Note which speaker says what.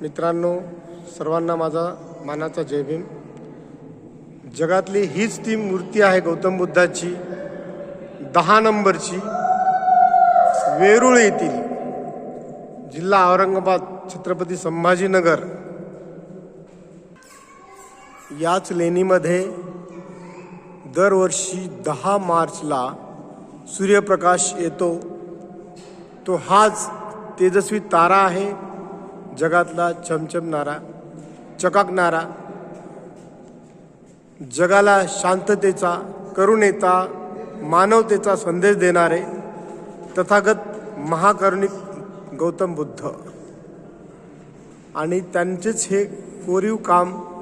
Speaker 1: मित्रांनो सर्वांना माझा मानाचा जय भीम. जगातली हीच ती मूर्ती आहे गौतम बुद्धाची. दहा नंबरची वेरूळ येथील जिल्हा औरंगाबाद छत्रपती संभाजीनगर. याच लेणीमध्ये दरवर्षी दहा मार्चला सूर्यप्रकाश येतो. तो हाच तेजस्वी तारा आहे. जगातला चमचमणारा चकाकणारा जगाला शांततेचा करुणेचा मानवतेचा संदेश देणारे तथागत महाकरुणिक गौतम बुद्ध. आणि त्यांचेच हे कोरीव काम